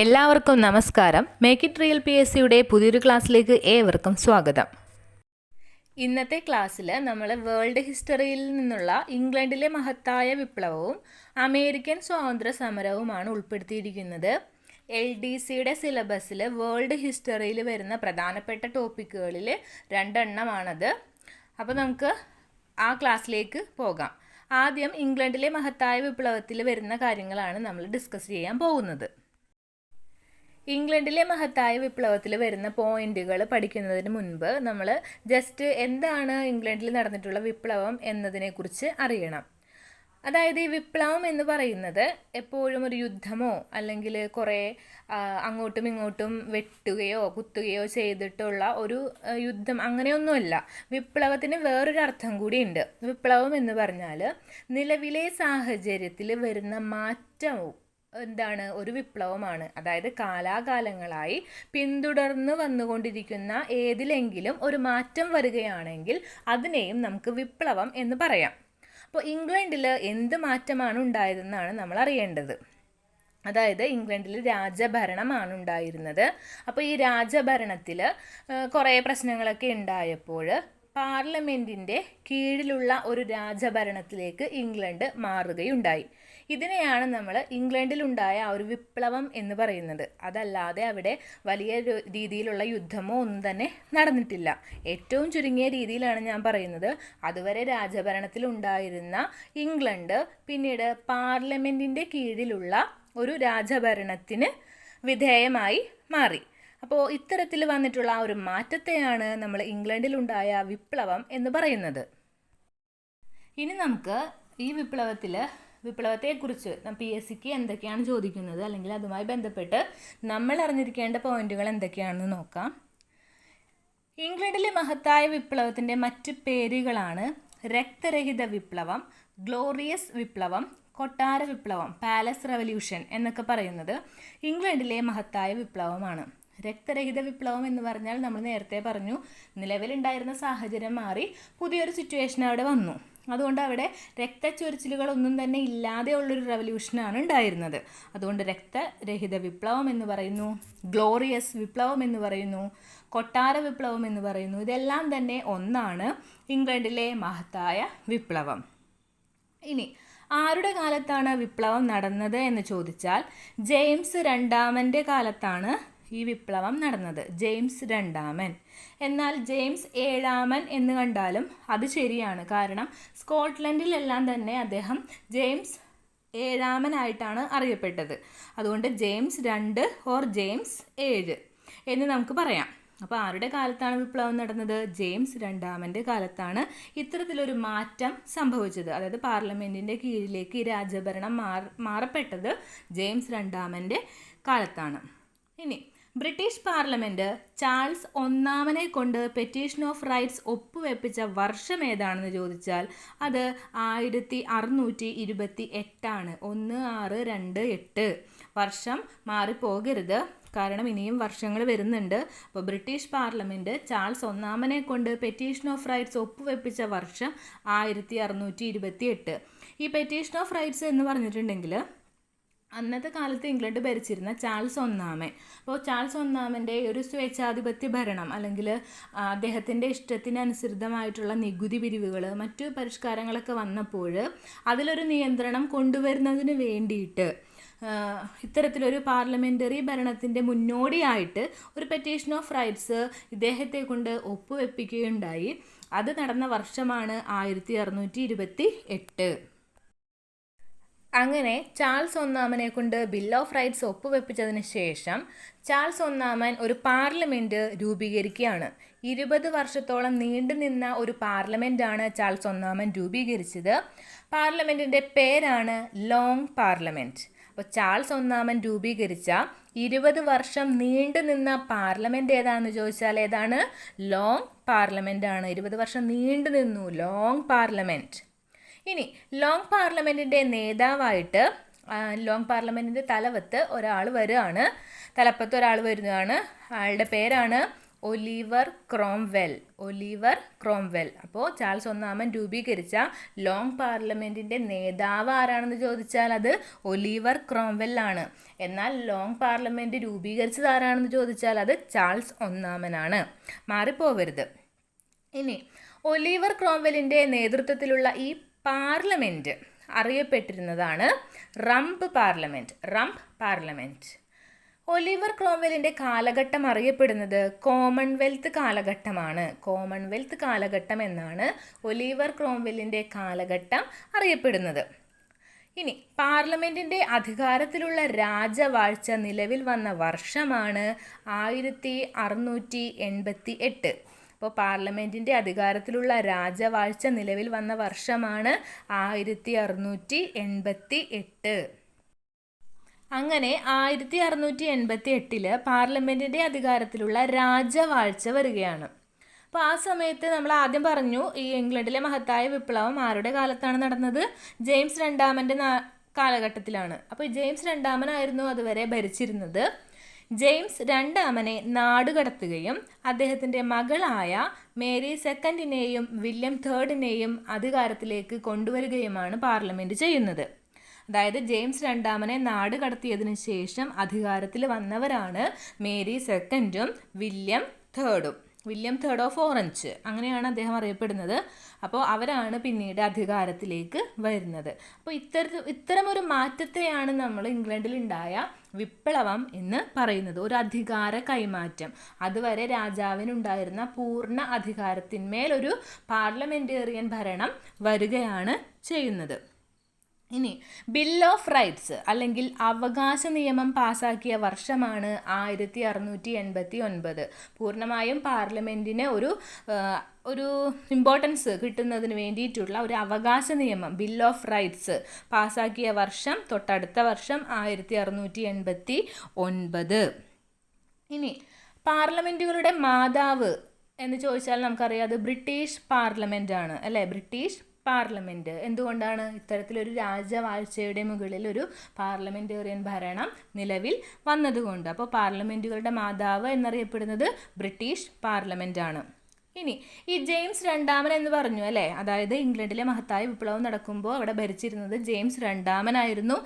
എല്ലാവർക്കും നമസ്കാരം. Make it real P S സിയുടെ പുതിയൊരു ക്ലാസ്സിലേക്ക് ഏവർക്കും സ്വാഗതം. ഇന്നത്തെ ക്ലാസ്സിൽ നമ്മൾ വേൾഡ് ഹിസ്റ്ററിയിൽ നിന്നുള്ള ഇംഗ്ലണ്ടിലെ മഹത്തായ വിപ്ലവവും അമേരിക്കൻ സ്വാതന്ത്ര്യ സമരവുമാണ് ഉൾപ്പെടുത്തിയിരിക്കുന്നത്. എൽ ഡി സിയുടെ സിലബസിൽ വേൾഡ് ഹിസ്റ്ററിയിൽ വരുന്ന പ്രധാനപ്പെട്ട ടോപ്പിക്കുകളിൽ രണ്ടെണ്ണമാണത്. അപ്പോൾ നമുക്ക് ആ ക്ലാസ്സിലേക്ക് പോകാം. ആദ്യം ഇംഗ്ലണ്ടിലെ മഹത്തായ വിപ്ലവത്തിൽ വരുന്ന കാര്യങ്ങളാണ് നമ്മൾ ഡിസ്കസ് ചെയ്യാൻ പോകുന്നത്. ഇംഗ്ലണ്ടിലെ മഹത്തായ വിപ്ലവത്തിൽ വരുന്ന പോയിന്റുകൾ പഠിക്കുന്നതിന് മുൻപ് നമ്മൾ ജസ്റ്റ് എന്താണ് ഇംഗ്ലണ്ടിൽ നടന്നിട്ടുള്ള വിപ്ലവം എന്നതിനെക്കുറിച്ച് അറിയണം. അതായത് ഈ വിപ്ലവം എന്ന് പറയുന്നത് എപ്പോഴും ഒരു യുദ്ധമോ അല്ലെങ്കിൽ കുറേ അങ്ങോട്ടും ഇങ്ങോട്ടും വെട്ടുകയോ കുത്തുകയോ ചെയ്തിട്ടുള്ള ഒരു യുദ്ധം അങ്ങനെയൊന്നുമല്ല. വിപ്ലവത്തിന് വേറൊരു അർത്ഥം കൂടിയുണ്ട് വിപ്ലവം എന്ന് പറഞ്ഞാൽ നിലവിലെ സാഹചര്യത്തിൽ വരുന്ന മാറ്റവും എന്താണ് ഒരു വിപ്ലവമാണ്. അതായത് കാലാകാലങ്ങളായി പിന്തുടർന്ന് വന്നുകൊണ്ടിരിക്കുന്ന ഏതിലെങ്കിലും ഒരു മാറ്റം വരികയാണെങ്കിൽ അതിനെയും നമുക്ക് വിപ്ലവം എന്ന് പറയാം. അപ്പോൾ ഇംഗ്ലണ്ടിൽ എന്ത് മാറ്റമാണ് ഉണ്ടായതെന്നാണ് നമ്മൾ അറിയേണ്ടത്. അതായത് ഇംഗ്ലണ്ടിൽ രാജഭരണമാണ് ഉണ്ടായിരുന്നത്. അപ്പോൾ ഈ രാജഭരണത്തിൽ കുറേ പ്രശ്നങ്ങളൊക്കെ ഉണ്ടായപ്പോൾ പാർലമെന്റിന്റെ കീഴിലുള്ള ഒരു രാജഭരണത്തിലേക്ക് ഇംഗ്ലണ്ട് മാറുകയുണ്ടായി. ഇതിനെയാണ് നമ്മൾ ഇംഗ്ലണ്ടിലുണ്ടായ ആ ഒരു വിപ്ലവം എന്ന് പറയുന്നത്. അതല്ലാതെ അവിടെ വലിയ രീതിയിലുള്ള യുദ്ധമോ ഒന്നും തന്നെ നടന്നിട്ടില്ല. ഏറ്റവും ചുരുങ്ങിയ രീതിയിലാണ് ഞാൻ പറയുന്നത്. അതുവരെ രാജഭരണത്തിൽ ഉണ്ടായിരുന്ന ഇംഗ്ലണ്ട് പിന്നീട് പാർലമെന്റിന്റെ കീഴിലുള്ള ഒരു രാജഭരണത്തിന് വിധേയമായി മാറി. അപ്പോൾ ഇത്തരത്തിൽ വന്നിട്ടുള്ള ആ ഒരു മാറ്റത്തെയാണ് നമ്മൾ ഇംഗ്ലണ്ടിലുണ്ടായ വിപ്ലവം എന്ന് പറയുന്നത്. ഇനി നമുക്ക് ഈ വിപ്ലവത്തിൽ വിപ്ലവത്തെക്കുറിച്ച് പി എസ് സിക്ക് എന്തൊക്കെയാണ് ചോദിക്കുന്നത്? അല്ലെങ്കിൽ അതുമായി ബന്ധപ്പെട്ട് നമ്മൾ അറിഞ്ഞിരിക്കേണ്ട പോയിന്റുകൾ എന്തൊക്കെയാണെന്ന് നോക്കാം. ഇംഗ്ലണ്ടിലെ മഹത്തായ വിപ്ലവത്തിന്റെ മറ്റ് പേരുകളാണ് രക്തരഹിത വിപ്ലവം ഗ്ലോറിയസ് വിപ്ലവം കൊട്ടാര വിപ്ലവം പാലസ് റവല്യൂഷൻ എന്നൊക്കെ പറയുന്നത് ഇംഗ്ലണ്ടിലെ മഹത്തായ വിപ്ലവമാണ്. രക്തരഹിത വിപ്ലവം എന്ന് പറഞ്ഞാൽ നമ്മൾ നേരത്തെ പറഞ്ഞു നിലവിലുണ്ടായിരുന്ന സാഹചര്യം മാറി പുതിയൊരു സിറ്റുവേഷൻ അവിടെ വന്നു. അതുകൊണ്ട് അവിടെ രക്തച്ചൊരിച്ചിലുകളൊന്നും തന്നെ ഇല്ലാതെയുള്ളൊരു റവല്യൂഷനാണ് ഉണ്ടായിരുന്നത്. അതുകൊണ്ട് രക്തരഹിത വിപ്ലവം എന്ന് പറയുന്നു ഗ്ലോറിയസ് വിപ്ലവം എന്ന് പറയുന്നു കൊട്ടാര വിപ്ലവം എന്ന് പറയുന്നു ഇതെല്ലാം തന്നെ ഒന്നാണ് ഇംഗ്ലണ്ടിലെ മഹത്തായ വിപ്ലവം. ഇനി ആരുടെ കാലത്താണ് വിപ്ലവം നടന്നത് എന്ന് ചോദിച്ചാൽ ജെയിംസ് രണ്ടാമന്റെ കാലത്താണ് ഈ വിപ്ലവം നടന്നത്. ജെയിംസ് രണ്ടാമൻ. എന്നാൽ ജെയിംസ് ഏഴാമൻ എന്ന് കണ്ടാലും അത് ശരിയാണ്. കാരണം സ്കോട്ട്ലൻഡിലെല്ലാം തന്നെ അദ്ദേഹം ജെയിംസ് ഏഴാമനായിട്ടാണ് അറിയപ്പെട്ടത്. അതുകൊണ്ട് ജെയിംസ് രണ്ട് ഓർ ജെയിംസ് ഏഴ് എന്ന് നമുക്ക് പറയാം. അപ്പോൾ ആരുടെ കാലത്താണ് വിപ്ലവം നടന്നത്? ജെയിംസ് രണ്ടാമന്റെ കാലത്താണ് ഇത്തരത്തിലൊരു മാറ്റം സംഭവിച്ചത്. അതായത് പാർലമെന്റിന്റെ കീഴിലേക്ക് രാജഭരണം മാറ മാറപ്പെട്ടത് ജെയിംസ് രണ്ടാമന്റെ കാലത്താണ്. ഇനി ബ്രിട്ടീഷ് പാർലമെന്റ് ചാൾസ് ഒന്നാമനെ കൊണ്ട് പെറ്റീഷൻ ഓഫ് റൈറ്റ്സ് ഒപ്പുവെപ്പിച്ച വർഷം ഏതാണെന്ന് ചോദിച്ചാൽ അത് ആയിരത്തി അറുന്നൂറ്റി ഇരുപത്തി എട്ടാണ്. ഒന്ന് ആറ് രണ്ട് എട്ട്. വർഷം മാറിപ്പോകരുത്. കാരണം ഇനിയും വർഷങ്ങൾ വരുന്നുണ്ട്. അപ്പോൾ ബ്രിട്ടീഷ് പാർലമെന്റ് ചാൾസ് ഒന്നാമനെ കൊണ്ട് പെറ്റീഷൻ ഓഫ് റൈറ്റ്സ് ഒപ്പുവെപ്പിച്ച വർഷം ആയിരത്തി അറുന്നൂറ്റി ഇരുപത്തി എട്ട്. ഈ പെറ്റീഷൻ ഓഫ് റൈറ്റ്സ് എന്ന് പറഞ്ഞിട്ടുണ്ടെങ്കിൽ അന്നത്തെ കാലത്ത് ഇംഗ്ലണ്ട് ഭരിച്ചിരുന്ന ചാൾസ് ഒന്നാമൻ. അപ്പോൾ ചാൾസ് ഒന്നാമന്റെ ഒരു സ്വേച്ഛാധിപത്യ ഭരണം അല്ലെങ്കിൽ അദ്ദേഹത്തിന്റെ ഇഷ്ടത്തിനനുസൃതമായിട്ടുള്ള നികുതി പിരിവുകൾ മറ്റു പരിഷ്കാരങ്ങളൊക്കെ വന്നപ്പോൾ അതിലൊരു നിയന്ത്രണം കൊണ്ടുവരുന്നതിന് വേണ്ടിയിട്ട് ഇത്തരത്തിലൊരു പാർലമെന്ററി ഭരണത്തിന്റെ മുന്നോടിയായിട്ട് ഒരു പെറ്റീഷൻ ഓഫ് റൈറ്റ്സ് ഇദ്ദേഹത്തെ കൊണ്ട് ഒപ്പുവെപ്പിക്കുകയുണ്ടായി. അത് നടന്ന വർഷമാണ് ആയിരത്തി അറുന്നൂറ്റി ഇരുപത്തി എട്ട്. അങ്ങനെ ചാൾസ് ഒന്നാമനെ കൊണ്ട് ബിൽ ഓഫ് റൈറ്റ്സ് ഒപ്പുവെപ്പിച്ചതിന് ശേഷം ചാൾസ് ഒന്നാമൻ ഒരു പാർലമെന്റ് രൂപീകരിക്കുകയാണ്. ഇരുപത് വർഷത്തോളം നീണ്ടുനിന്ന ഒരു പാർലമെന്റാണ് ചാൾസ് ഒന്നാമൻ രൂപീകരിച്ചത്. പാർലമെന്റിന്റെ പേരാണ് ലോങ് പാർലമെന്റ് അപ്പോൾ ചാൾസ് ഒന്നാമൻ രൂപീകരിച്ച ഇരുപത് വർഷം നീണ്ടുനിന്ന പാർലമെന്റ് ഏതാണെന്ന് ചോദിച്ചാൽ ഏതാണ്? ലോങ് പാർലമെന്റ് ആണ്. ഇരുപത് വർഷം നീണ്ടു നിന്നു. ലോങ് പാർലമെന്റ് ഇനി ലോങ് പാർലമെന്റിന്റെ നേതാവായിട്ട് ലോങ് പാർലമെന്റിന്റെ തലവത്ത് ഒരാൾ വരികയാണ്. തലപ്പത്ത് ഒരാൾ വരുന്നതാണ്. ആളുടെ പേരാണ് ഒലിവർ ക്രോംവെൽ. Oliver Cromwell. അപ്പോൾ ചാൾസ് ഒന്നാമൻ രൂപീകരിച്ച ലോങ് പാർലമെന്റിന്റെ നേതാവ് ആരാണെന്ന് ചോദിച്ചാൽ അത് ഒലിവർ ക്രോംവെൽ ആണ്. എന്നാൽ ലോങ് പാർലമെന്റ് രൂപീകരിച്ചത് ആരാണെന്ന് ചോദിച്ചാൽ അത് ചാൾസ് ഒന്നാമനാണ് മാറിപ്പോവരുത്. ഇനി ഒലിവർ ക്രോംവെലിന്റെ നേതൃത്വത്തിലുള്ള ഈ parliament അറിയപ്പെട്ടിരുന്നതാണ് rump parliament rump parliament Oliver ക്രോംവെലിന്റെ കാലഘട്ടം അറിയപ്പെടുന്നത് കോമൺവെൽത്ത് കാലഘട്ടമാണ്. കോമൺവെൽത്ത് കാലഘട്ടം എന്നാണ് ഒലിവർ ക്രോംവെലിന്റെ കാലഘട്ടം അറിയപ്പെടുന്നത്. ഇനി പാർലമെന്റിന്റെ അധികാരത്തിലുള്ള രാജവാഴ്ച നിലവിൽ വന്ന വർഷമാണ് ആയിരത്തി അറുന്നൂറ്റി എൺപത്തി എട്ട്. അപ്പോൾ പാർലമെന്റിന്റെ അധികാരത്തിലുള്ള രാജവാഴ്ച നിലവിൽ വന്ന വർഷമാണ് ആയിരത്തി അറുന്നൂറ്റി എൺപത്തി എട്ട്. അങ്ങനെ ആയിരത്തി അറുന്നൂറ്റി എൺപത്തി എട്ടിൽ പാർലമെന്റിന്റെ അധികാരത്തിലുള്ള രാജവാഴ്ച വരികയാണ്. അപ്പോൾ ആ സമയത്ത് നമ്മൾ ആദ്യം പറഞ്ഞു ഈ ഇംഗ്ലണ്ടിലെ മഹത്തായ വിപ്ലവം ആരുടെ കാലത്താണ് നടന്നത്? ജെയിംസ് രണ്ടാമന്റെ കാലഘട്ടത്തിലാണ്. അപ്പോൾ ജെയിംസ് രണ്ടാമനായിരുന്നു അതുവരെ ഭരിച്ചിരുന്നത്. ജെയിംസ് രണ്ടാമനെ നാടുകടത്തുകയും അദ്ദേഹത്തിന്റെ മകളായ മേരി സെക്കൻഡിനെയും വില്യം തേർഡിനെയും അധികാരത്തിലേക്ക് കൊണ്ടുവരികയുമാണ് പാർലമെന്റ് ചെയ്യുന്നത്. അതായത് ജെയിംസ് രണ്ടാമനെ നാട് കടത്തിയതിനു ശേഷം അധികാരത്തിൽ വന്നവരാണ് മേരി സെക്കൻഡും വില്യം തേർഡും. വില്യം തേർഡ് ഓഫ് ഓറഞ്ച് അങ്ങനെയാണ് അദ്ദേഹം അറിയപ്പെടുന്നത്. അപ്പോൾ അവരാണ് പിന്നീട് അധികാരത്തിലേക്ക് വരുന്നത്. അപ്പോൾ ഇത്തരത്തിൽ ഇത്തരമൊരു മാറ്റത്തെയാണ് നമ്മൾ ഇംഗ്ലണ്ടിൽ ഉണ്ടായ വിപ്ലവം എന്ന് പറയുന്നത് ഒരു അധികാര കൈമാറ്റം. അതുവരെ രാജാവിനുണ്ടായിരുന്ന പൂർണ അധികാരത്തിന്മേൽ ഒരു പാർലമെന്റേറിയൻ ഭരണം വരികയാണ് ചെയ്യുന്നത്. ഇനി ബിൽ ഓഫ് റൈറ്റ്സ് അല്ലെങ്കിൽ അവകാശ നിയമം പാസാക്കിയ വർഷമാണ് ആയിരത്തി അറുന്നൂറ്റി എൺപത്തി ഒൻപത് പൂർണമായും പാർലമെന്റിന് ഒരു ഒരു ഇമ്പോർട്ടൻസ് കിട്ടുന്നതിന് വേണ്ടിയിട്ടുള്ള ഒരു അവകാശ നിയമം ബിൽ ഓഫ് റൈറ്റ്സ് പാസാക്കിയ വർഷം തൊട്ടടുത്ത വർഷം ആയിരത്തി അറുന്നൂറ്റി എൺപത്തി ഒൻപത് ഇനി പാർലമെന്റുകളുടെ മാതാവ് എന്ന് ചോദിച്ചാൽ നമുക്കറിയാം അത് ബ്രിട്ടീഷ് പാർലമെന്റ് ആണ്. അല്ലേ? ബ്രിട്ടീഷ് പാർലമെന്റ് എന്തുകൊണ്ടാണ് ഇത്തരത്തിലൊരു രാജവാഴ്ചയുടെ മുകളിൽ ഒരു പാർലമെന്റേറിയൻ ഭരണം നിലവിൽ വന്നതുകൊണ്ട്? അപ്പോൾ പാർലമെന്റുകളുടെ മാതാവ് എന്നറിയപ്പെടുന്നത് ബ്രിട്ടീഷ് പാർലമെന്റ് ആണ് ഇനി ഈ ജെയിംസ് രണ്ടാമൻ എന്ന് പറഞ്ഞു അല്ലേ? അതായത് ഇംഗ്ലണ്ടിലെ മഹത്തായ വിപ്ലവം നടക്കുമ്പോൾ അവിടെ ഭരിച്ചിരുന്നത് ജെയിംസ് രണ്ടാമനായിരുന്നു.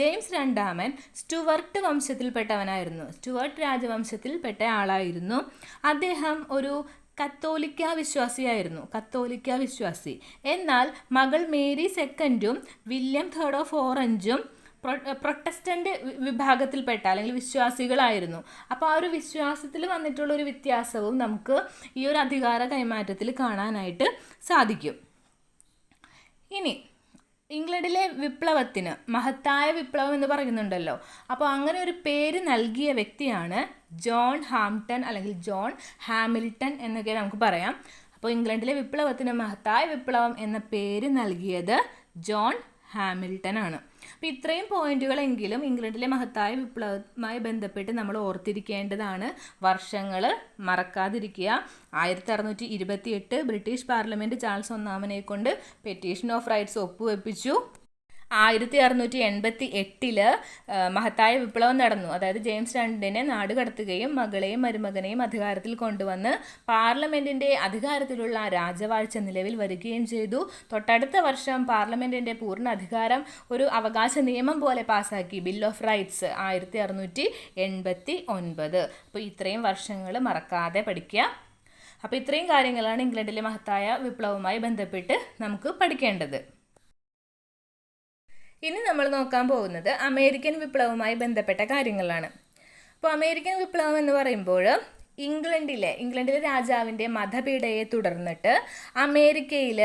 ജെയിംസ് രണ്ടാമൻ സ്റ്റുവർട്ട് വംശത്തിൽപ്പെട്ടവനായിരുന്നു. സ്റ്റുവർട്ട് രാജവംശത്തിൽപ്പെട്ട ആളായിരുന്നു. അദ്ദേഹം ഒരു കത്തോലിക്ക വിശ്വാസിയായിരുന്നു. കത്തോലിക്ക വിശ്വാസി. എന്നാൽ മകൾ മേരി സെക്കൻഡും വില്യം തേർഡ് ഓഫ് ഓറഞ്ചും പ്രൊട്ടസ്റ്റന്റ് വിഭാഗത്തിൽപ്പെട്ട അല്ലെങ്കിൽ വിശ്വാസികളായിരുന്നു. അപ്പോൾ ആ ഒരു വിശ്വാസത്തിൽ വന്നിട്ടുള്ള ഒരു വ്യത്യാസവും നമുക്ക് ഈ ഒരു അധികാര കൈമാറ്റത്തിൽ കാണാനായിട്ട് സാധിക്കും. ഇനി ഇംഗ്ലണ്ടിലെ വിപ്ലവത്തിന് മഹത്തായ വിപ്ലവം എന്ന് പറയുന്നുണ്ടല്ലോ. അപ്പോൾ അങ്ങനെ ഒരു പേര് നൽകിയ വ്യക്തിയാണ് ജോൺ ഹാംപ്ടൺ അല്ലെങ്കിൽ ജോൺ ഹാമിൽട്ടൺ എന്നൊക്കെ നമുക്ക് പറയാം. അപ്പോൾ ഇംഗ്ലണ്ടിലെ വിപ്ലവത്തിന് മഹത്തായ വിപ്ലവം എന്ന പേര് നൽകിയത് ജോൺ ഹാമിൽട്ടൺ ആണ്. അപ്പോൾ ഇത്രയും പോയിന്റുകളെങ്കിലും ഇംഗ്ലണ്ടിലെ മഹത്തായ വിപ്ലവമായി ബന്ധപ്പെട്ട് നമ്മൾ ഓർത്തിരിക്കേണ്ടതാണ്. വർഷങ്ങൾ മറക്കാതിരിക്കുക. ആയിരത്തി അറുന്നൂറ്റി ബ്രിട്ടീഷ് പാർലമെന്റ് ചാൾസ് ഒന്നാമനെ കൊണ്ട് പെറ്റീഷൻ ഓഫ് റൈറ്റ്സ് ഒപ്പുവെപ്പിച്ചു. ആയിരത്തി അറുന്നൂറ്റി എൺപത്തി എട്ടിൽ മഹത്തായ വിപ്ലവം നടന്നു. അതായത് ജെയിംസ് രണ്ടിനെ നാട് കടത്തുകയും മകളെയും മരുമകനെയും അധികാരത്തിൽ കൊണ്ടുവന്ന് പാർലമെന്റിന്റെ അധികാരത്തിലുള്ള രാജവാഴ്ച നിലവിൽ വരികയും ചെയ്തു. തൊട്ടടുത്ത വർഷം പാർലമെന്റിന്റെ പൂർണ അധികാരം ഒരു അവകാശ നിയമം പോലെ പാസാക്കി. ബിൽ ഓഫ് റൈറ്റ്സ് ആയിരത്തി അറുന്നൂറ്റി എൺപത്തി ഒൻപത് അപ്പോൾ ഇത്രയും വർഷങ്ങൾ മറക്കാതെ പഠിക്കുക അപ്പോൾ ഇത്രയും കാര്യങ്ങളാണ് ഇംഗ്ലണ്ടിലെ മഹത്തായ വിപ്ലവവുമായി ബന്ധപ്പെട്ട് നമുക്ക് പഠിക്കേണ്ടത്. ഇനി നമ്മൾ നോക്കാൻ പോകുന്നത് അമേരിക്കൻ വിപ്ലവവുമായി ബന്ധപ്പെട്ട കാര്യങ്ങളാണ്. അപ്പോൾ അമേരിക്കൻ വിപ്ലവം എന്ന് പറയുമ്പോൾ ഇംഗ്ലണ്ടിലെ ഇംഗ്ലണ്ടിലെ രാജാവിന്റെ മതപീഡയെ തുടർന്നിട്ട് അമേരിക്കയിൽ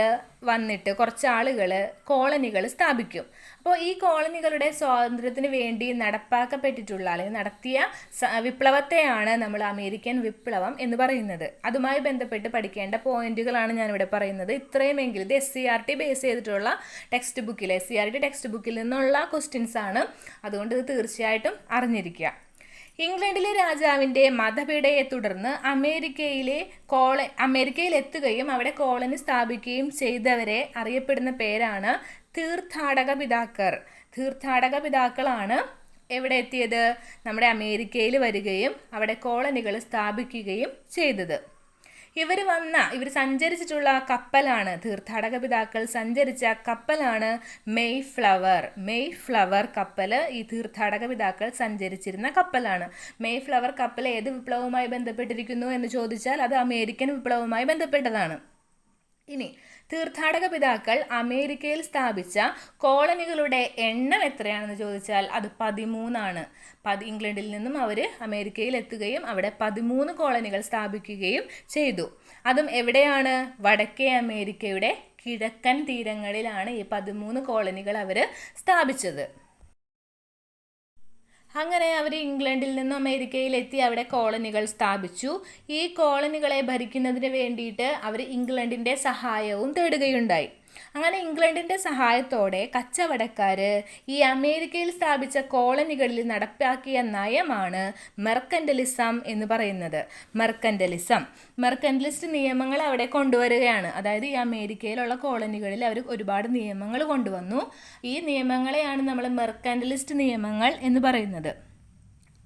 വന്നിട്ട് കുറച്ച് ആളുകൾ കോളനികൾ സ്ഥാപിക്കും. അപ്പോൾ ഈ കോളനികളുടെ സ്വാതന്ത്ര്യത്തിന് വേണ്ടി നടപ്പാക്കപ്പെട്ടിട്ടുള്ള അല്ലെങ്കിൽ നടത്തിയ വിപ്ലവത്തെയാണ് നമ്മൾ അമേരിക്കൻ വിപ്ലവം എന്ന് പറയുന്നത്. അതുമായി ബന്ധപ്പെട്ട് പഠിക്കേണ്ട പോയിന്റുകളാണ് ഞാനിവിടെ പറയുന്നത്. ഇത്രയുമെങ്കിൽ ഇത് S C R T base ചെയ്തിട്ടുള്ള ടെക്സ്റ്റ് ബുക്കിൽ S C R T text ബുക്കിൽ നിന്നുള്ള ക്വസ്റ്റ്യൻസ് ആണ്. അതുകൊണ്ട് ഇത് തീർച്ചയായിട്ടും അറിഞ്ഞിരിക്കുക. ഇംഗ്ലണ്ടിലെ രാജാവിന്റെ മതപീഡയെ തുടർന്ന് അമേരിക്കയിലെ കോള അമേരിക്കയിൽ എത്തുകയും അവിടെ കോളനി സ്ഥാപിക്കുകയും ചെയ്തവരെ അറിയപ്പെടുന്ന പേരാണ് തീർത്ഥാടക പിതാക്കർ തീർത്ഥാടക പിതാക്കളാണ് എവിടെ എത്തിയത്? നമ്മുടെ അമേരിക്കയിൽ വരികയും അവിടെ കോളനികൾ സ്ഥാപിക്കുകയും ചെയ്തത്. ഇവർ വന്ന ഇവർ സഞ്ചരിച്ചിട്ടുള്ള കപ്പലാണ് തീർത്ഥാടക പിതാക്കൾ സഞ്ചരിച്ച കപ്പലാണ് മെയ് ഫ്ലവർ മെയ് ഫ്ലവർ കപ്പൽ ഈ തീർത്ഥാടക പിതാക്കൾ സഞ്ചരിച്ചിരുന്ന കപ്പലാണ്. മെയ് ഫ്ലവർ കപ്പൽ ഏത് വിപ്ലവവുമായി ബന്ധപ്പെട്ടിരിക്കുന്നു എന്ന് ചോദിച്ചാൽ അത് അമേരിക്കൻ വിപ്ലവവുമായി ബന്ധപ്പെട്ടതാണ്. ഇനി തീർത്ഥാടക പിതാക്കൾ അമേരിക്കയിൽ സ്ഥാപിച്ച കോളനികളുടെ എണ്ണം എത്രയാണെന്ന് ചോദിച്ചാൽ അത് പതിമൂന്നാണ്. പതി ഇംഗ്ലണ്ടിൽ നിന്നും അവർ അമേരിക്കയിൽ എത്തുകയും അവിടെ പതിമൂന്ന് കോളനികൾ സ്ഥാപിക്കുകയും ചെയ്തു. അതും എവിടെയാണ്? വടക്കേ അമേരിക്കയുടെ കിഴക്കൻ തീരങ്ങളിലാണ് ഈ പതിമൂന്ന് കോളനികൾ അവർ സ്ഥാപിച്ചത്. അങ്ങനെ അവർ ഇംഗ്ലണ്ടിൽ നിന്ന് അമേരിക്കയിലെത്തി അവിടെ കോളനികൾ സ്ഥാപിച്ചു. ഈ കോളനികളെ ഭരിക്കുന്നതിന് വേണ്ടിയിട്ട് അവർ ഇംഗ്ലണ്ടിന്റെ സഹായവും തേടുകയുണ്ടായി. അങ്ങനെ ഇംഗ്ലണ്ടിന്റെ സഹായത്തോടെ കച്ചവടക്കാർ ഈ അമേരിക്കയിൽ സ്ഥാപിച്ച കോളനികളിൽ നടപ്പാക്കിയ നയമാണ് മെർക്കൻഡലിസം എന്ന് പറയുന്നത്. മെർക്കൻഡലിസം മെർക്കൻഡലിസ്റ്റ് നിയമങ്ങൾ അവിടെ കൊണ്ടുവരികയാണ്. അതായത് ഈ അമേരിക്കയിലുള്ള കോളനികളിൽ അവർ ഒരുപാട് നിയമങ്ങൾ കൊണ്ടുവന്നു. ഈ നിയമങ്ങളെയാണ് നമ്മൾ മെർക്കൻഡലിസ്റ്റ് നിയമങ്ങൾ എന്ന് പറയുന്നത്.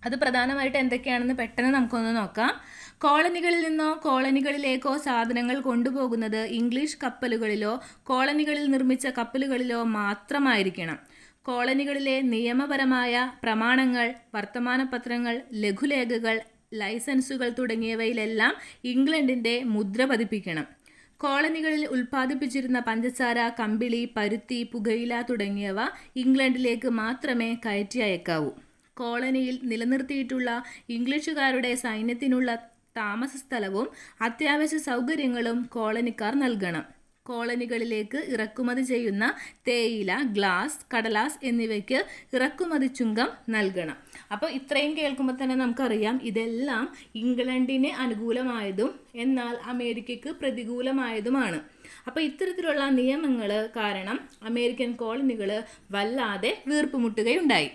അത് പ്രധാനമായിട്ട് എന്തൊക്കെയാണെന്ന് പെട്ടെന്ന് നമുക്കൊന്ന് നോക്കാം. കോളനികളിൽ നിന്നോ കോളനികളിലേക്കോ സാധനങ്ങൾ കൊണ്ടുപോകുന്നത് ഇംഗ്ലീഷ് കപ്പലുകളിലോ കോളനികളിൽ നിർമ്മിച്ച കപ്പലുകളിലോ മാത്രമായിരിക്കണം. കോളനികളിലെ നിയമപരമായ പ്രമാണങ്ങൾ വർത്തമാനപത്രങ്ങൾ ലഘുലേഖകൾ ലൈസൻസുകൾ തുടങ്ങിയവയിലെല്ലാം ഇംഗ്ലണ്ടിന്റെ മുദ്ര പതിപ്പിക്കണം. കോളനികളിൽ ഉൽപ്പാദിപ്പിച്ചിരുന്ന പഞ്ചസാര കമ്പിളി പരുത്തി പുകയില തുടങ്ങിയവ ഇംഗ്ലണ്ടിലേക്ക് മാത്രമേ കയറ്റി അയക്കാവൂ. കോളനിയിൽ നിലനിർത്തിയിട്ടുള്ള ഇംഗ്ലീഷുകാരുടെ സൈന്യത്തിനുള്ള താമസ സ്ഥലവും അത്യാവശ്യ സൗകര്യങ്ങളും കോളനിക്കാർ നൽകണം. കോളനികളിലേക്ക് ഇറക്കുമതി ചെയ്യുന്ന തേയില ഗ്ലാസ് കടലാസ് എന്നിവയ്ക്ക് ഇറക്കുമതി ചുങ്കം നൽകണം. അപ്പോൾ ഇത്രയും കേൾക്കുമ്പോൾ തന്നെ നമുക്കറിയാം ഇതെല്ലാം ഇംഗ്ലണ്ടിന് അനുകൂലമായതും എന്നാൽ അമേരിക്കയ്ക്ക് പ്രതികൂലമായതുമാണ്. അപ്പോൾ ഇത്തരത്തിലുള്ള നിയമങ്ങൾ കാരണം അമേരിക്കൻ കോളനികൾ വല്ലാതെ വീർപ്പുമുട്ടുകയുണ്ടായി.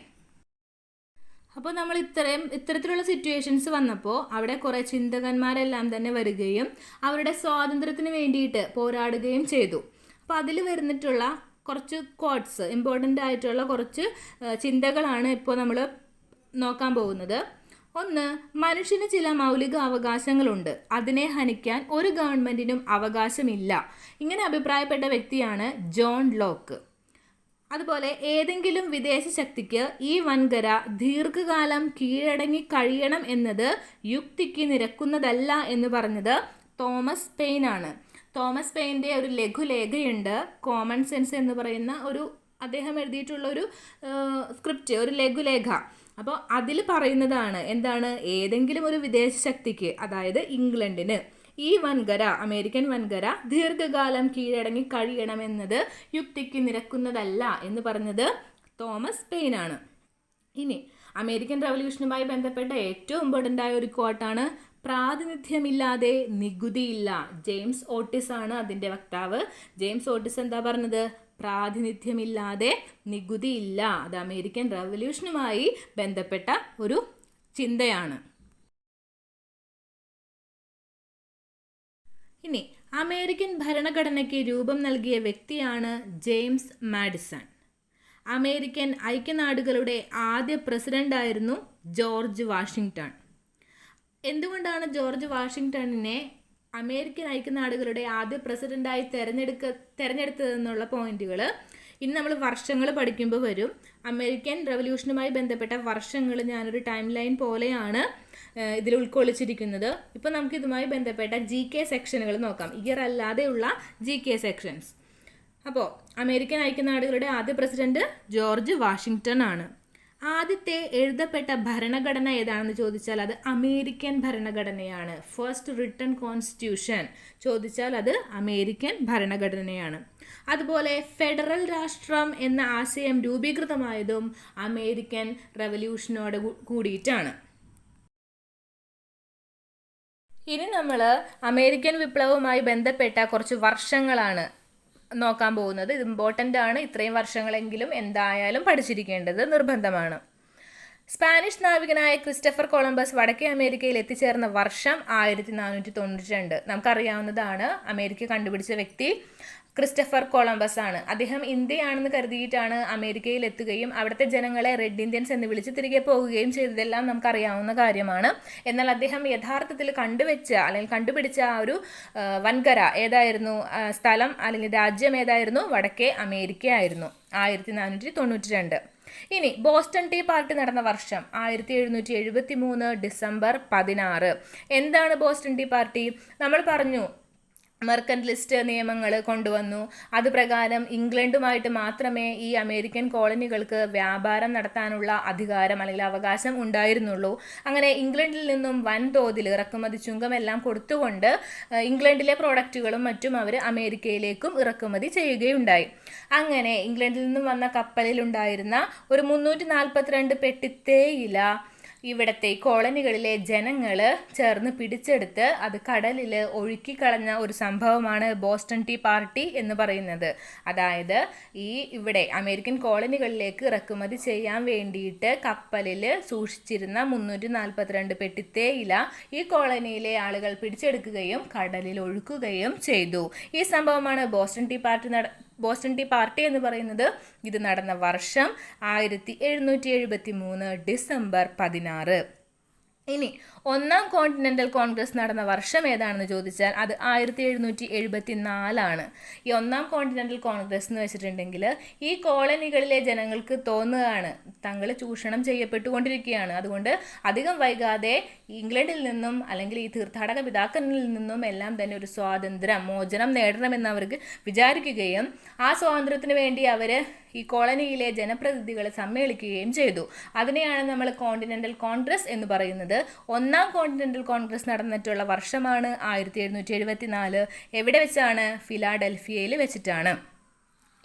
അപ്പോൾ നമ്മൾ ഇത്രയും ഇത്തരത്തിലുള്ള സിറ്റുവേഷൻസ് വന്നപ്പോൾ അവിടെ കുറേ ചിന്തകന്മാരെല്ലാം തന്നെ വരികയും അവരുടെ സ്വാതന്ത്ര്യത്തിന് വേണ്ടിയിട്ട് പോരാടുകയും ചെയ്തു. അപ്പോൾ അതിൽ വരുന്നിട്ടുള്ള കുറച്ച് കോട്ട്സ് ഇമ്പോർട്ടന്റ് ആയിട്ടുള്ള കുറച്ച് ചിന്തകളാണ് ഇപ്പോൾ നമ്മൾ നോക്കാൻ പോകുന്നത്. ഒന്ന് മനുഷ്യന് ചില മൗലിക അവകാശങ്ങളുണ്ട്. അതിനെ ഹനിക്കാൻ ഒരു ഗവൺമെന്റിനും അവകാശമില്ല. ഇങ്ങനെ അഭിപ്രായപ്പെട്ട വ്യക്തിയാണ് ജോൺ ലോക്ക്. അതുപോലെ ഏതെങ്കിലും വിദേശ ശക്തിക്ക് ഈ വൻകര ദീർഘകാലം കീഴടങ്ങി കഴിയണം എന്നത് യുക്തിക്ക് നിരക്കുന്നതല്ല എന്ന് പറഞ്ഞത് തോമസ് പെയിൻ ആണ്. തോമസ് പെയിന്റെ ഒരു ലഘുലേഖയുണ്ട്. കോമൺ സെൻസ് എന്ന് പറയുന്ന ഒരു അദ്ദേഹം എഴുതിയിട്ടുള്ള ഒരു സ്ക്രിപ്റ്റ് ഒരു ലഘുലേഖ. അപ്പോൾ അതിൽ പറയുന്നതാണ് എന്താണ്? ഏതെങ്കിലും ഒരു വിദേശ ശക്തിക്ക് അതായത് ഇംഗ്ലണ്ടിന്. ഈ വൻകര അമേരിക്കൻ വൻകര ദീർഘകാലം കീഴടങ്ങി കഴിയണമെന്നത് യുക്തിക്ക് നിരക്കുന്നതല്ല എന്ന് പറഞ്ഞത് തോമസ് പെയിൻ ആണ്. ഇനി അമേരിക്കൻ റവല്യൂഷനുമായി ബന്ധപ്പെട്ട ഏറ്റവും ഇമ്പോർട്ടന്റ് ആയ ഒരു കോട്ടാണ് പ്രാതിനിധ്യമില്ലാതെ നികുതിയില്ല. ജെയിംസ് ഓട്ടിസ് ആണ് അതിന്റെ വക്താവ്. ജെയിംസ് ഓട്ടിസ് എന്താ പറഞ്ഞത്? പ്രാതിനിധ്യമില്ലാതെ നികുതിയില്ല. അത് അമേരിക്കൻ റവല്യൂഷനുമായി ബന്ധപ്പെട്ട ഒരു ചിന്തയാണ്. ഇനി അമേരിക്കൻ ഭരണഘടനയ്ക്ക് രൂപം നൽകിയ വ്യക്തിയാണ് ജെയിംസ് മാഡിസൺ. അമേരിക്കൻ ഐക്യനാടുകളുടെ ആദ്യ പ്രസിഡന്റായിരുന്നു ജോർജ് വാഷിങ്ടൺ എന്തുകൊണ്ടാണ് ജോർജ് വാഷിങ്ടണിനെ അമേരിക്കൻ ഐക്യനാടുകളുടെ ആദ്യ പ്രസിഡന്റായി തിരഞ്ഞെടുക്ക തിരഞ്ഞെടുത്തതെന്നുള്ള പോയിന്റുകൾ ഇനി നമ്മൾ വർഷങ്ങൾ പഠിക്കുമ്പോൾ വരും. അമേരിക്കൻ റവല്യൂഷനുമായി ബന്ധപ്പെട്ട വർഷങ്ങൾ ഞാനൊരു ടൈം ലൈൻ പോലെയാണ് ഇതിൽ ഉൾക്കൊള്ളിച്ചിരിക്കുന്നത്. ഇപ്പോൾ നമുക്ക് ഇതുമായി ബന്ധപ്പെട്ട ജി കെ സെക്ഷനുകൾ നോക്കാം. ഇയർ അല്ലാതെയുള്ള ജി കെ സെക്ഷൻസ് അപ്പോൾ അമേരിക്കൻ ഐക്യനാടുകളുടെ ആദ്യ പ്രസിഡന്റ് ജോർജ് വാഷിങ്ടൺ ആണ്. ആദ്യത്തെ എഴുതപ്പെട്ട ഭരണഘടന ഏതാണെന്ന് ചോദിച്ചാൽ അത് അമേരിക്കൻ ഭരണഘടനയാണ്. ഫസ്റ്റ് റിട്ടൺ കോൺസ്റ്റിറ്റ്യൂഷൻ ചോദിച്ചാൽ അത് അമേരിക്കൻ ഭരണഘടനയാണ്. അതുപോലെ ഫെഡറൽ രാഷ്ട്രം എന്ന ആശയം രൂപീകൃതമായതും അമേരിക്കൻ റവല്യൂഷനോട് കൂടിയിട്ടാണ്. ഇനി നമ്മൾ അമേരിക്കൻ വിപ്ലവവുമായി ബന്ധപ്പെട്ട കുറച്ച് വർഷങ്ങളാണ് നോക്കാൻ പോകുന്നത്. ഇത് ഇമ്പോർട്ടന്റ് ആണ്. ഇത്രയും വർഷങ്ങളെങ്കിലും എന്തായാലും പഠിച്ചിരിക്കേണ്ടത് നിർബന്ധമാണ്. സ്പാനിഷ് നാവികനായ ക്രിസ്റ്റഫർ കൊളംബസ് വടക്കേ അമേരിക്കയിൽ എത്തിച്ചേർന്ന വർഷം ആയിരത്തി നാനൂറ്റി തൊണ്ണൂറ്റി രണ്ട് നമുക്കറിയാവുന്നതാണ് അമേരിക്ക കണ്ടുപിടിച്ച വ്യക്തി ക്രിസ്റ്റഫർ കൊളംബസ് ആണ്. അദ്ദേഹം ഇന്ത്യയാണെന്ന് കരുതിയിട്ടാണ് അമേരിക്കയിൽ എത്തുകയും അവിടുത്തെ ജനങ്ങളെ റെഡ് ഇന്ത്യൻസ് എന്ന് വിളിച്ച് തിരികെ പോകുകയും ചെയ്തതെല്ലാം നമുക്കറിയാവുന്ന കാര്യമാണ്. എന്നാൽ അദ്ദേഹം യഥാർത്ഥത്തിൽ കണ്ടുവെച്ച അല്ലെങ്കിൽ കണ്ടുപിടിച്ച ആ ഒരു വൻകര ഏതായിരുന്നു? സ്ഥലം അല്ലെങ്കിൽ രാജ്യം ഏതായിരുന്നു? വടക്കേ അമേരിക്ക ആയിരുന്നു ആയിരത്തി നാനൂറ്റി തൊണ്ണൂറ്റി രണ്ട് ഇനി ബോസ്റ്റൺ ടീ പാർട്ടി നടന്ന വർഷം ആയിരത്തി എഴുന്നൂറ്റി എഴുപത്തി മൂന്ന് ഡിസംബർ പതിനാറ്. എന്താണ് ബോസ്റ്റൺ ടീ പാർട്ടി? നമ്മൾ പറഞ്ഞു മെർക്കൻലിസ്റ്റ് നിയമങ്ങൾ കൊണ്ടുവന്നു. അത് പ്രകാരം ഇംഗ്ലണ്ടുമായിട്ട് മാത്രമേ ഈ അമേരിക്കൻ കോളനികൾക്ക് വ്യാപാരം നടത്താനുള്ള അധികാരം അല്ലെങ്കിൽ അവകാശം ഉണ്ടായിരുന്നുള്ളൂ. അങ്ങനെ ഇംഗ്ലണ്ടിൽ നിന്നും വൻതോതിൽ ഇറക്കുമതി ചുങ്കമെല്ലാം കൊടുത്തുകൊണ്ട് ഇംഗ്ലണ്ടിലെ പ്രോഡക്റ്റുകളും മറ്റും അവർ അമേരിക്കയിലേക്കും ഇറക്കുമതി ചെയ്യുകയുണ്ടായി. അങ്ങനെ ഇംഗ്ലണ്ടിൽ നിന്നും വന്ന കപ്പലിലുണ്ടായിരുന്ന ഒരു മുന്നൂറ്റി നാൽപ്പത്തിരണ്ട് പെട്ടി തേയില ഇവിടത്തെ കോളനികളിലെ ജനങ്ങൾ ചേർന്ന് പിടിച്ചെടുത്ത് അത് കടലിൽ ഒഴുക്കിക്കളഞ്ഞ ഒരു സംഭവമാണ് ബോസ്റ്റൺ ടീ പാർട്ടി എന്ന് പറയുന്നത്. അതായത് ഈ ഇവിടെ അമേരിക്കൻ കോളനികളിലേക്ക് ഇറക്കുമതി ചെയ്യാൻ വേണ്ടിയിട്ട് കപ്പലിൽ സൂക്ഷിച്ചിരുന്ന മുന്നൂറ്റി നാൽപ്പത്തിരണ്ട് പെട്ടി തേയില ഈ കോളനിയിലെ ആളുകൾ പിടിച്ചെടുക്കുകയും കടലിൽ ഒഴുക്കുകയും ചെയ്തു. ഈ സംഭവമാണ് Boston tea party Boston tea party എന്ന് പറയുന്നത് ഇത് നടന്ന വർഷം ആയിരത്തി എഴുന്നൂറ്റി എഴുപത്തി മൂന്ന് ഡിസംബർ പതിനാറ്. ഇനി ഒന്നാം കോണ്ടിനെന്റൽ കോൺഗ്രസ് നടന്ന വർഷം ഏതാണെന്ന് ചോദിച്ചാൽ അത് ആയിരത്തി എഴുന്നൂറ്റി എഴുപത്തി നാലാണ് ഈ ഒന്നാം കോണ്ടിനെന്റൽ കോൺഗ്രസ് എന്ന് വെച്ചിട്ടുണ്ടെങ്കിൽ ഈ കോളനികളിലെ ജനങ്ങൾക്ക് തോന്നുകയാണ് തങ്ങൾ ചൂഷണം ചെയ്യപ്പെട്ടുകൊണ്ടിരിക്കുകയാണ്. അതുകൊണ്ട് അധികം വൈകാതെ ഇംഗ്ലണ്ടിൽ നിന്നും അല്ലെങ്കിൽ ഈ തീർത്ഥാടക പിതാക്കനിൽ നിന്നും എല്ലാം തന്നെ ഒരു സ്വാതന്ത്ര്യം മോചനം നേടണമെന്ന് അവർക്ക് വിചാരിക്കുകയും ആ സ്വാതന്ത്ര്യത്തിന് വേണ്ടി അവർ ഈ കോളനിയിലെ ജനപ്രതിനിധികൾ സമ്മേളിക്കുകയും ചെയ്തു. അതിനെയാണ് നമ്മൾ കോണ്ടിനെന്റൽ കോൺഗ്രസ് എന്ന് പറയുന്നത്. ഒന്നാം കോണ്ടിനെന്റൽ കോൺഗ്രസ് നടന്നിട്ടുള്ള വർഷമാണ് ആയിരത്തി എഴുന്നൂറ്റി എഴുപത്തി നാല് എവിടെ വെച്ചാണ്? ഫിലാഡൽഫിയയിൽ വെച്ചിട്ടാണ്.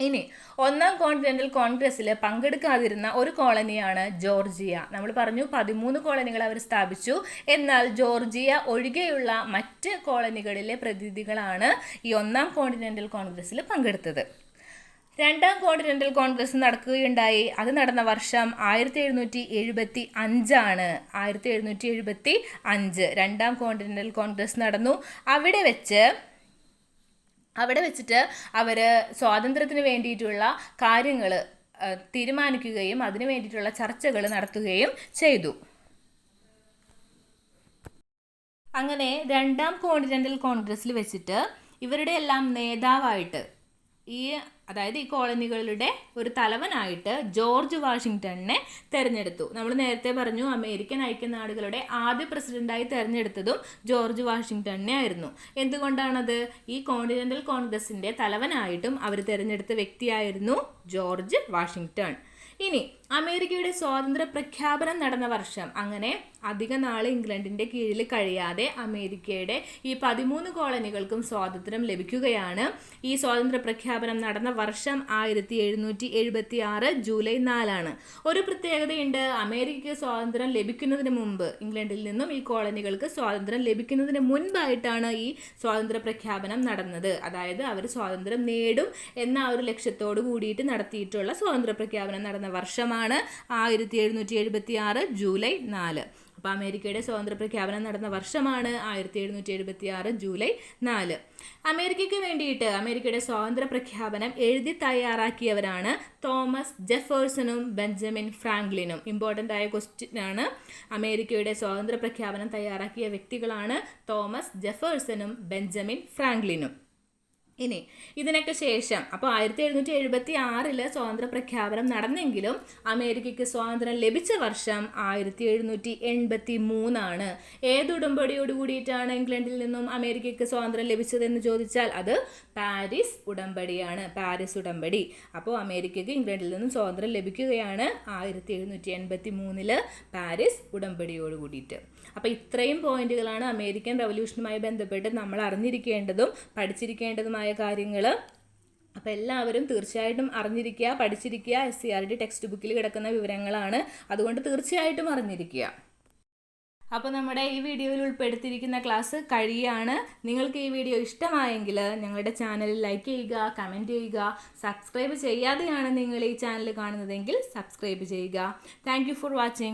ഇനി ഒന്നാം കോണ്ടിനെന്റൽ കോൺഗ്രസ്സിൽ പങ്കെടുക്കാതിരുന്ന ഒരു കോളനിയാണ് ജോർജിയ. നമ്മൾ പറഞ്ഞു പതിമൂന്ന് കോളനികൾ അവർ സ്ഥാപിച്ചു. എന്നാൽ ജോർജിയ ഒഴികെയുള്ള മറ്റ് കോളനികളിലെ പ്രതിനിധികളാണ് ഈ ഒന്നാം കോണ്ടിനെന്റൽ കോൺഗ്രസ്സിൽ പങ്കെടുത്തത്. രണ്ടാം കോണ്ടിനെന്റൽ കോൺഗ്രസ് നടക്കുകയുണ്ടായി. അത് നടന്ന വർഷം ആയിരത്തി എഴുന്നൂറ്റി എഴുപത്തി അഞ്ചാണ് ആയിരത്തി എഴുന്നൂറ്റി എഴുപത്തി അഞ്ച് രണ്ടാം കോണ്ടിനെന്റൽ കോൺഗ്രസ് നടന്നു. അവിടെ വെച്ച് അവിടെ വെച്ചിട്ട് അവർ സ്വാതന്ത്ര്യത്തിന് വേണ്ടിയിട്ടുള്ള കാര്യങ്ങൾ തീരുമാനിക്കുകയും അതിനു വേണ്ടിയിട്ടുള്ള ചർച്ചകൾ നടത്തുകയും ചെയ്തു. അങ്ങനെ രണ്ടാം കോണ്ടിനെന്റൽ കോൺഗ്രസ്സിൽ വെച്ചിട്ട് ഇവരുടെ എല്ലാം നേതാവായിട്ട് ഈ അതായത് ഈ കോളനികളുടെ ഒരു തലവനായിട്ട് ജോർജ് വാഷിങ്ടണിനെ തെരഞ്ഞെടുത്തു. നമ്മൾ നേരത്തെ പറഞ്ഞു അമേരിക്കൻ ഐക്യനാടുകളുടെ ആദ്യ പ്രസിഡന്റായി തെരഞ്ഞെടുത്തതും ജോർജ് വാഷിങ്ടണിനെ ആയിരുന്നു. എന്തുകൊണ്ടാണത്? ഈ കോണ്ടിനെന്റൽ കോൺഗ്രസിന്റെ തലവനായിട്ടും അവർ തെരഞ്ഞെടുത്ത വ്യക്തിയായിരുന്നു ജോർജ് വാഷിങ്ടൺ ഇനി അമേരിക്കയുടെ സ്വാതന്ത്ര്യ പ്രഖ്യാപനം നടന്ന വർഷം അങ്ങനെ അധിക നാൾ ഇംഗ്ലണ്ടിന്റെ കീഴിൽ കഴിയാതെ അമേരിക്കയുടെ ഈ പതിമൂന്ന് കോളനികൾക്കും സ്വാതന്ത്ര്യം ലഭിക്കുകയാണ്. ഈ സ്വാതന്ത്ര്യ പ്രഖ്യാപനം നടന്ന വർഷം ആയിരത്തി എഴുന്നൂറ്റി എഴുപത്തി ആറ് ജൂലൈ നാലാണ്. ഒരു പ്രത്യേകതയുണ്ട് അമേരിക്കയ്ക്ക് സ്വാതന്ത്ര്യം ലഭിക്കുന്നതിന് മുമ്പ് ഇംഗ്ലണ്ടിൽ നിന്നും ഈ കോളനികൾക്ക് സ്വാതന്ത്ര്യം ലഭിക്കുന്നതിന് മുൻപായിട്ടാണ് ഈ സ്വാതന്ത്ര്യ പ്രഖ്യാപനം നടന്നത്. അതായത് അവർ സ്വാതന്ത്ര്യം നേടും എന്ന ഒരു ലക്ഷ്യത്തോടു കൂടിയിട്ട് നടത്തിയിട്ടുള്ള സ്വാതന്ത്ര്യ പ്രഖ്യാപനം നടന്ന വർഷമാണ്. ആയിരത്തി എഴുന്നൂറ്റി എഴുപത്തി ആറ് ജൂലൈ നാല്. അപ്പോൾ അമേരിക്കയുടെ സ്വാതന്ത്ര്യ പ്രഖ്യാപനം നടന്ന വർഷമാണ് ആയിരത്തി എഴുന്നൂറ്റി എഴുപത്തി ആറ് ജൂലൈ നാല്. അമേരിക്കയ്ക്ക് വേണ്ടിയിട്ട് അമേരിക്കയുടെ സ്വാതന്ത്ര്യ പ്രഖ്യാപനം എഴുതി തയ്യാറാക്കിയവരാണ് തോമസ് ജെഫേഴ്സണും ബെഞ്ചമിൻ ഫ്രാങ്ക്ലിനും. ഇമ്പോർട്ടന്റ് ആയ ക്വസ്റ്റ്യൻ ആണ്. അമേരിക്കയുടെ സ്വാതന്ത്ര്യ പ്രഖ്യാപനം തയ്യാറാക്കിയ വ്യക്തികളാണ് തോമസ് ജെഫേഴ്സണും ബെഞ്ചമിൻ ഫ്രാങ്ക്ലിനും. ഇനി ഇതിനൊക്കെ ശേഷം അപ്പോൾ ആയിരത്തി എഴുന്നൂറ്റി എഴുപത്തി ആറിൽ സ്വാതന്ത്ര്യ പ്രഖ്യാപനം നടന്നെങ്കിലും അമേരിക്കയ്ക്ക് സ്വാതന്ത്ര്യം ലഭിച്ച വർഷം ആയിരത്തി എഴുന്നൂറ്റി എൺപത്തി മൂന്നാണ് ഏത് ഉടമ്പടിയോട് കൂടിയിട്ടാണ് ഇംഗ്ലണ്ടിൽ നിന്നും അമേരിക്കയ്ക്ക് സ്വാതന്ത്ര്യം ലഭിച്ചതെന്ന് ചോദിച്ചാൽ അത് പാരീസ് ഉടമ്പടിയാണ് പാരീസ് ഉടമ്പടി. അപ്പോൾ അമേരിക്കയ്ക്ക് ഇംഗ്ലണ്ടിൽ നിന്നും സ്വാതന്ത്ര്യം ലഭിക്കുകയാണ് ആയിരത്തി എഴുന്നൂറ്റി എൺപത്തി മൂന്നിൽ പാരീസ് ഉടമ്പടിയോട് കൂടിയിട്ട്. അപ്പോൾ ഇത്രയും പോയിന്റുകളാണ് അമേരിക്കൻ റവല്യൂഷനുമായി ബന്ധപ്പെട്ട് നമ്മൾ അറിഞ്ഞിരിക്കേണ്ടതും പഠിച്ചിരിക്കേണ്ടതുമായ കാര്യങ്ങൾ അപ്പോൾ എല്ലാവരും തീർച്ചയായിട്ടും അറിഞ്ഞിരിക്കുക പഠിച്ചിരിക്കുക S C R D text ബുക്കിൽ കിടക്കുന്ന വിവരങ്ങളാണ് അതുകൊണ്ട് തീർച്ചയായിട്ടും അറിഞ്ഞിരിക്കുക. അപ്പോൾ നമ്മുടെ ഈ വീഡിയോയിൽ ഉൾപ്പെടുത്തിയിരിക്കുന്ന ക്ലാസ് കഴിയാണ്. നിങ്ങൾക്ക് ഈ വീഡിയോ ഇഷ്ടമായെങ്കിൽ ഞങ്ങളുടെ ചാനൽ ലൈക്ക് ചെയ്യുക കമന്റ് ചെയ്യുക സബ്സ്ക്രൈബ് ചെയ്യാതെയാണ് നിങ്ങൾ ഈ ചാനൽ കാണുന്നതെങ്കിൽ സബ്സ്ക്രൈബ് ചെയ്യുക. Thank for watching